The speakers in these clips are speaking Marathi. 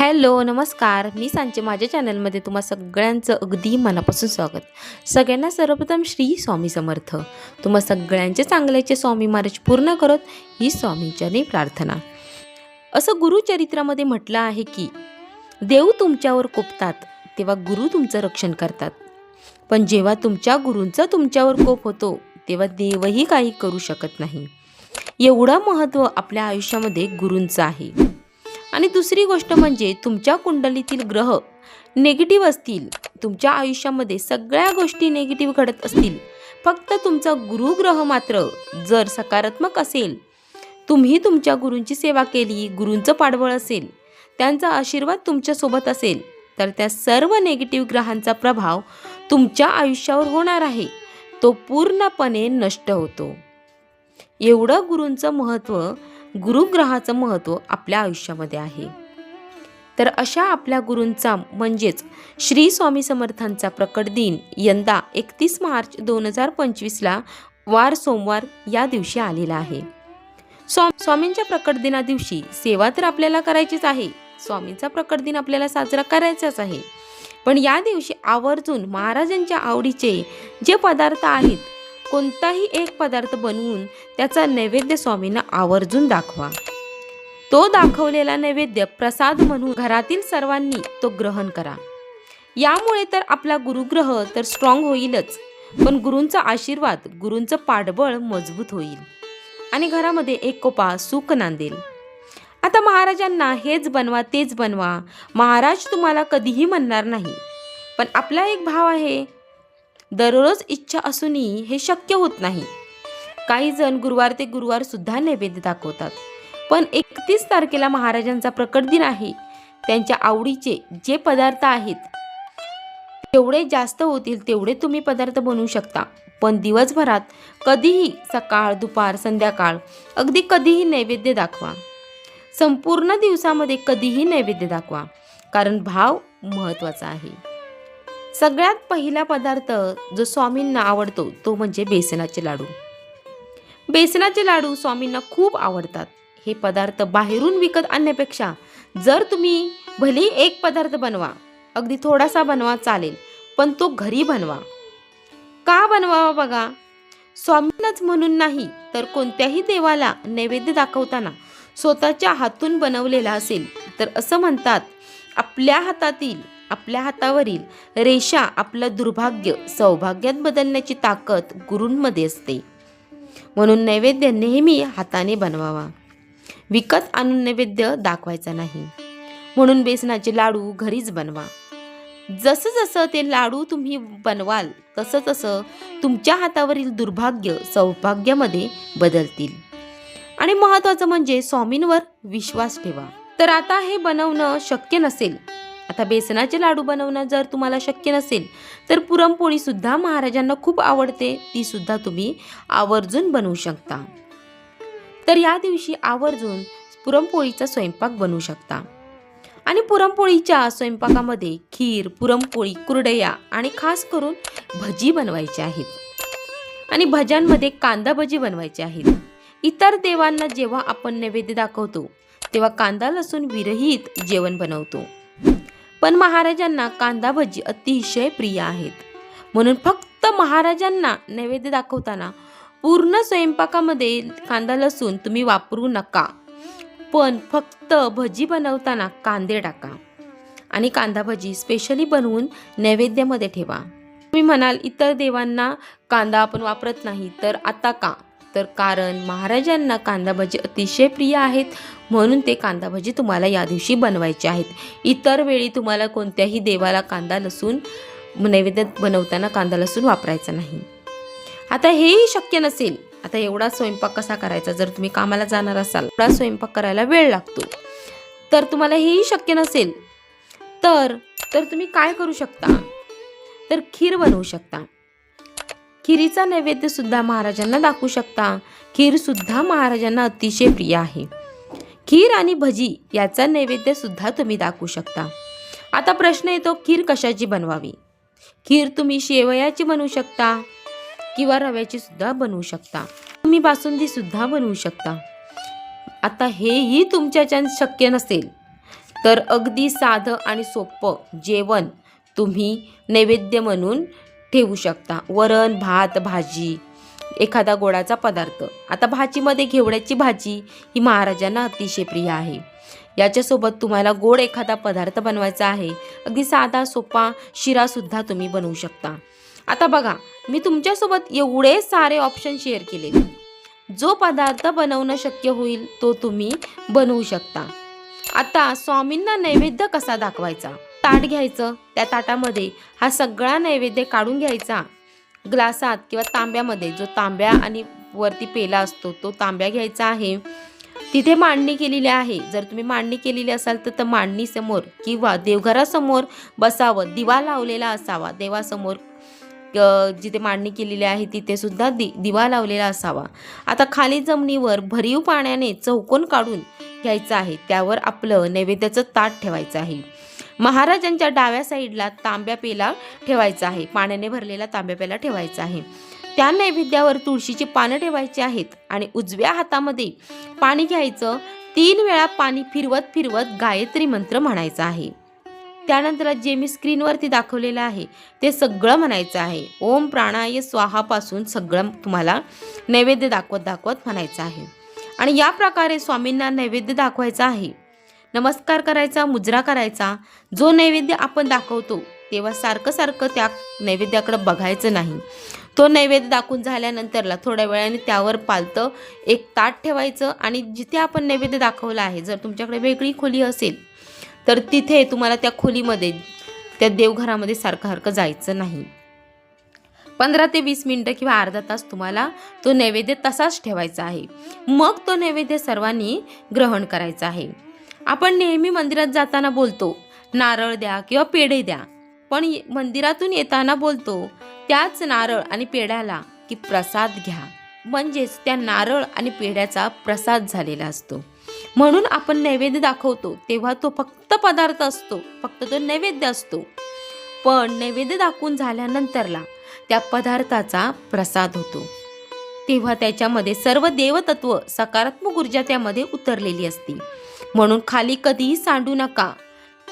हॅलो नमस्कार. मी सांचे माझ्या चॅनलमध्ये तुम्हा सगळ्यांचं अगदी मनापासून स्वागत. सगळ्यांना सर्वप्रथम श्री स्वामी समर्थ. तुम्हा सगळ्यांचे चांगल्याचे स्वामी महाराज पूर्ण करत ही स्वामींच्याने प्रार्थना. असं गुरुचरित्रामध्ये म्हटलं आहे की देव तुमच्यावर कोपतात तेव्हा गुरु तुमचं रक्षण करतात. पण जेव्हा तुमच्या गुरूंचा तुमच्यावर कोप होतो तेव्हा देवही काही करू शकत नाही. एवढं महत्त्व आपल्या आयुष्यामध्ये गुरूंचं आहे. आणि दुसरी गोष्ट म्हणजे तुमच्या कुंडलीतील ग्रह नेगेटिव्ह असतील. तुमच्या आयुष्यामध्ये सगळ्या गोष्टी निगेटिव्ह घडत असतील. फक्त तुमचा गुरुग्रह मात्र जर सकारात्मक असेल तुम्ही तुमच्या गुरूंची सेवा केली गुरूंचं पाठबळ असेल त्यांचा आशीर्वाद तुमच्यासोबत असेल तर त्या सर्व नेगेटिव्ह ग्रहांचा प्रभाव तुमच्या आयुष्यावर होणार आहे. तो पूर्णपणे नष्ट होतो. एवढं गुरूंचं महत्त्व गुरुग्रहाचं महत्त्व आपल्या आयुष्यामध्ये आहे. तर अशा आपल्या गुरूंचा म्हणजेच श्री स्वामी समर्थांचा प्रकट दिन यंदा एकतीस मार्च दोन हजार पंचवीसला वार सोमवार या दिवशी आलेला आहे. स्वामी स्वामींच्या प्रकट दिना दिवशी सेवा तर आपल्याला करायचीच आहे. स्वामींचा प्रकट दिन आपल्याला साजरा करायचाच आहे. पण या दिवशी आवर्जून महाराजांच्या आवडीचे जे पदार्थ आहेत कोणताही एक पदार्थ बनवून त्याचा नैवेद्य स्वामींना आवर्जून दाखवा. तो दाखवलेला नैवेद्य प्रसाद म्हणून घरातील सर्वांनी तो ग्रहण करा. यामुळे तर आपला गुरुग्रह तर स्ट्रॉंग होईलच पण गुरूंचा आशीर्वाद गुरूंचं पाठबळ मजबूत होईल. आणि घरामध्ये एक कोपा सुख नांदेल. आता महाराजांना हेच बनवा तेच बनवा. महाराज तुम्हाला कधीही म्हणणार नाही. पण आपला एक भाव आहे दररोज इच्छा असूनही हे शक्य होत नाही. काही जण गुरुवार ते गुरुवार सुद्धा नैवेद्य दाखवतात. पण एकतीस तारखेला महाराजांचा प्रकट दिन आहे. त्यांच्या आवडीचे जे पदार्थ आहेत जेवढे जास्त होतील तेवढे तुम्ही पदार्थ बनवू शकता. पण दिवसभरात कधीही सकाळ दुपार संध्याकाळ अगदी कधीही नैवेद्य दाखवा. संपूर्ण दिवसामध्ये कधीही नैवेद्य दाखवा कारण भाव महत्त्वाचा आहे. सगळ्यात पहिला पदार्थ जो स्वामींना आवडतो तो म्हणजे बेसनाचे लाडू. बेसनाचे लाडू स्वामींना खूप आवडतात. हे पदार्थ बाहेरून विकत आणण्यापेक्षा जर तुम्ही भले एक पदार्थ बनवा अगदी थोडासा बनवा चालेल पण तो घरी बनवा. का बनवावा बघा? स्वामींनाच म्हणून नाही तर कोणत्याही देवाला नैवेद्य दाखवताना स्वतःच्या हातून बनवलेला असेल तर असं म्हणतात आपल्या हातातील आपल्या हातावरील रेषा आपलं दुर्भाग्य सौभाग्यात बदलण्याची ताकद गुरूंमध्ये असते. म्हणून नैवेद्य नेहमी हाताने बनवावा. विकत आणून नैवेद्य दाखवायचा नाही. म्हणून बेसनाचे लाडू घरीच बनवा. जसं जसं ते लाडू तुम्ही बनवाल तसं तसं तुमच्या हातावरील दुर्भाग्य सौभाग्यामध्ये बदलतील. आणि महत्त्वाचं म्हणजे स्वामींवर विश्वास ठेवा. तर आता हे बनवणं शक्य नसेल आता बेसनाचे लाडू बनवणं जर तुम्हाला शक्य नसेल तर पुरणपोळीसुद्धा महाराजांना खूप आवडते. तीसुद्धा तुम्ही आवर्जून बनवू शकता. तर या दिवशी आवर्जून पुरणपोळीचा स्वयंपाक बनवू शकता. आणि पुरणपोळीच्या स्वयंपाकामध्ये खीर पुरणपोळी कुरडया आणि खास करून भजी बनवायची आहेत. आणि भज्यांमध्ये कांदा भजी बनवायची आहेत. इतर देवांना जेव्हा आपण नैवेद्य दाखवतो तेव्हा कांदा लसूण विरहित जेवण बनवतो. पण महाराजांना कांदा भजी अतिशय प्रिय आहेत. म्हणून फक्त महाराजांना नैवेद्य दाखवताना पूर्ण स्वयंपाकामध्ये कांदा लसूण तुम्ही वापरू नका. पण फक्त भजी बनवताना कांदे टाका आणि कांदा भजी स्पेशली बनवून नैवेद्यामध्ये ठेवा. तुम्ही म्हणाल इतर देवांना कांदा आपण वापरत नाही तर आता का? तर कारण महाराजांना कांदा भजी अतिशय प्रिय आहेत म्हणून ते कांदा भजी तुम्हाला या दिवशी बनवायचे आहेत. इतर वेळी तुम्हाला कोणत्याही देवाला कांदा लसूण नैवेद्य बनवताना कांदा लसूण वापरायचा नाही. आता हेही शक्य नसेल. आता एवढा स्वयंपाक कसा करायचा? जर तुम्ही कामाला जाणार असाल एवढा स्वयंपाक करायला वेळ लागतो. तर तुम्हाला हेही शक्य नसेल. तर तर तुम्ही काय करू शकता? तर खीर बनवू शकता. खिरीचा नैवेद्य सुद्धा महाराजांना दाखवू शकता. खीर सुद्धा महाराजांना अतिशय प्रिय आहे. खीर आणि भजी याचा नैवेद्य सुद्धा तुम्ही दाखवू शकता. आता प्रश्न येतो खीर कशाची बनवावी? खीर तुम्ही शेवयाची बनवू शकता किंवा रव्याची सुद्धा बनवू शकता. तुम्ही बासुंदी सुद्धा बनवू शकता. आता हेही तुमच्याच्यान शक्य नसेल तर अगदी साधं आणि सोपं जेवण तुम्ही नैवेद्य म्हणून ठेवू शकता. वरण भात भाजी एखादा गोडाचा पदार्थ. आता भाजीमध्ये घेवड्याची भाजी ही महाराजांना अतिशय प्रिय आहे. याच्यासोबत तुम्हाला गोड एखादा पदार्थ बनवायचा आहे. अगदी साधा सोपा शिरासुद्धा तुम्ही बनवू शकता. आता बघा मी तुमच्यासोबत एवढे सारे ऑप्शन शेअर केले जो पदार्थ बनवणं शक्य होईल तो तुम्ही बनवू शकता. आता स्वामींना नैवेद्य कसा दाखवायचा? ताट घ्यायचं त्या ताटामध्ये हा सगळा नैवेद्य काढून घ्यायचा. ग्लासात किंवा तांब्यामध्ये जो तांब्या आणि वरती पेला असतो तो तांब्या घ्यायचा आहे. तिथे मांडणी केलेली आहे. जर तुम्ही मांडणी केलेली असाल तर तर मांडणीसमोर किंवा देवघरासमोर बसावं दिवा लावलेला असावा. देवासमोर जिथे मांडणी केलेली आहे तिथे सुद्धा दि दिवा लावलेला असावा. आता खाली जमिनीवर भरीव पाण्याने चौकोन काढून घ्यायचं आहे. त्यावर आपलं नैवेद्याचं ताट ठेवायचं आहे. महाराजांच्या डाव्या साईडला तांब्या पेला ठेवायचा आहे. पाण्याने भरलेला तांब्या पेला ठेवायचा आहे. त्या नैवेद्यावर तुळशीची पानं ठेवायची आहेत आणि उजव्या हातामध्ये पाणी घ्यायचं. तीन वेळा पाणी फिरवत फिरवत गायत्री मंत्र म्हणायचा आहे. त्यानंतर जे मी स्क्रीनवरती दाखवलेलं आहे ते सगळं म्हणायचं आहे. ओम प्राणाय स्वाहापासून सगळं तुम्हाला नैवेद्य दाखवत दाखवत म्हणायचं आहे. आणि या प्रकारे स्वामींना नैवेद्य दाखवायचा आहे. नमस्कार करायचा मुजरा करायचा जो नैवेद्य आपण दाखवतो तेव्हा सारखं सारखं त्या नैवेद्याकडे बघायचं नाही. तो नैवेद्य दाखवून झाल्यानंतरला थोड्या वेळाने त्यावर पालतं एक ताट ठेवायचं आणि जिथे आपण नैवेद्य दाखवला आहे जर तुमच्याकडे वेगळी खोली असेल तर तिथे तुम्हाला त्या खोलीमध्ये त्या देवघरामध्ये सारखं सारखं जायचं नाही. पंधरा ते वीस मिनटं किंवा अर्धा तास तुम्हाला तो नैवेद्य तसाच ठेवायचा आहे. मग तो नैवेद्य सर्वांनी ग्रहण करायचा आहे. आपण नेहमी मंदिरात जाताना बोलतो नारळ द्या किंवा पेढे द्या. पण मंदिरातून येताना बोलतो त्याच नारळ आणि पेढ्याला की प्रसाद घ्या. म्हणजेच त्या नारळ आणि पेढ्याचा प्रसाद झालेला असतो. म्हणून आपण नैवेद्य दाखवतो तेव्हा तो फक्त पदार्थ असतो फक्त तो नैवेद्य असतो. पण नैवेद्य दाखवून झाल्यानंतरला त्या पदार्थाचा प्रसाद होतो. तेव्हा त्याच्यामध्ये सर्व देवतत्व सकारात्मक ऊर्जा त्यामध्ये उतरलेली असते. म्हणून खाली कधीही सांडू नका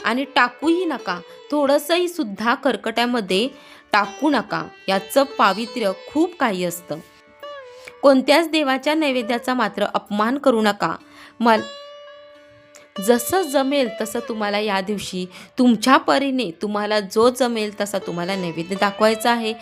आणि टाकूही नका. थोडंसंही सुद्धा कर्कट्यामध्ये टाकू नका. याचं पावित्र्य खूप काही असतं. कोणत्याच देवाच्या नैवेद्याचा मात्र अपमान करू नका. मल जसं जमेल तसं तुम्हाला या दिवशी तुमच्या परीने तुम्हाला जो जमेल तसा तुम्हाला नैवेद्य दाखवायचा आहे.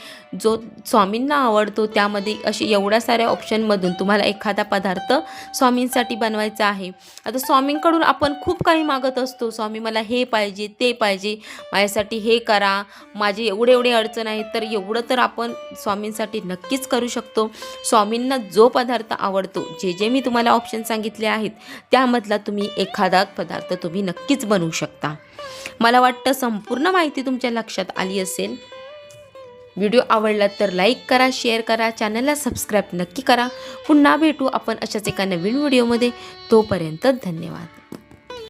जो स्वामींना आवडतो त्यामध्ये असे एवढ्या साऱ्या ऑप्शनमधून तुम्हाला एखादा पदार्थ स्वामींसाठी बनवायचा आहे. आता स्वामींकडून आपण खूप काही मागत असतो. स्वामी मला हे पाहिजे ते पाहिजे माझ्यासाठी हे करा माझे एवढे एवढे अडचण आहे तर एवढं तर आपण स्वामींसाठी नक्कीच करू शकतो. स्वामींना जो पदार्थ आवडतो जे जे मी तुम्हाला ऑप्शन सांगितले आहेत त्यामधला तुम्ही एखादा पदार्थ तुम्ही नक्कीच बनवू शकता. मला वाटतं संपूर्ण माहिती तुमच्या लक्षात आली असेल. व्हिडिओ आवडला तर लाईक करा शेअर करा चॅनलला सबस्क्राईब नक्की करा. पुन्हा भेटू आपण अशाच एका नवीन व्हिडिओमध्ये. तोपर्यंत धन्यवाद.